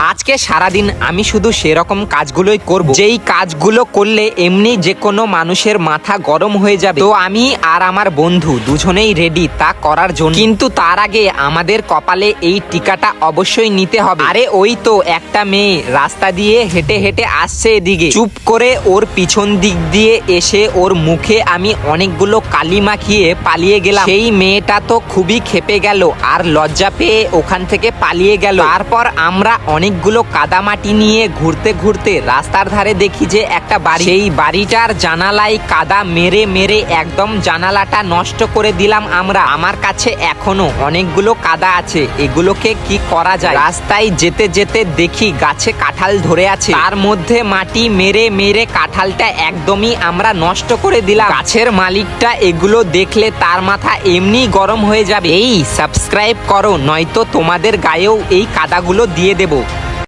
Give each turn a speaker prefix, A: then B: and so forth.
A: আজকে সারাদিন আমি শুধু সেরকম কাজগুলোই করব। যেই কাজগুলো করলে এমনি যে কোনো মানুষের মাথা গরম হয়ে যাবে। তো আমি আর আমার বন্ধু দুজনেই রেডি তা করার জন্য। কিন্তু তার আগে আমাদের কপালে এই টিকাটা অবশ্যই নিতে হবে। আরে ওই তো একটা মেয়ে রাস্তা দিয়ে হেঁটে হেঁটে আসছে এদিকে। চুপ করে ওর পিছন দিক দিয়ে এসে ওর মুখে আমি অনেকগুলো কালি মাখিয়ে পালিয়ে গেলাম। সেই মেয়েটা তো খুবই খেপে গেল আর লজ্জা পেয়ে ওখান থেকে পালিয়ে গেল। তারপর আমরা অনেকগুলো কাদামাটি নিয়ে ঘুরতে ঘুরতে রাস্তার ধারে দেখি যে একটা বাড়ি। সেই বাড়িটার জানালায় কাদা মেরে মেরে একদম জানালাটা নষ্ট করে দিলাম আমরা। আমার কাছে এখনও অনেকগুলো কাদা আছে। এগুলোকে কি করা যায়? রাস্তায় যেতে যেতে দেখি গাছে কাঁঠাল ধরে আছে। তার মধ্যে মাটি মেরে মেরে কাঁঠালটা একদমই আমরা নষ্ট করে দিলাম। গাছের মালিকটা এগুলো দেখলে তার মাথা এমনি গরম হয়ে যাবে। এই সাবস্ক্রাইব করো, নয়তো তোমাদের গায়েও এই কাদাগুলো দিয়ে দেবো।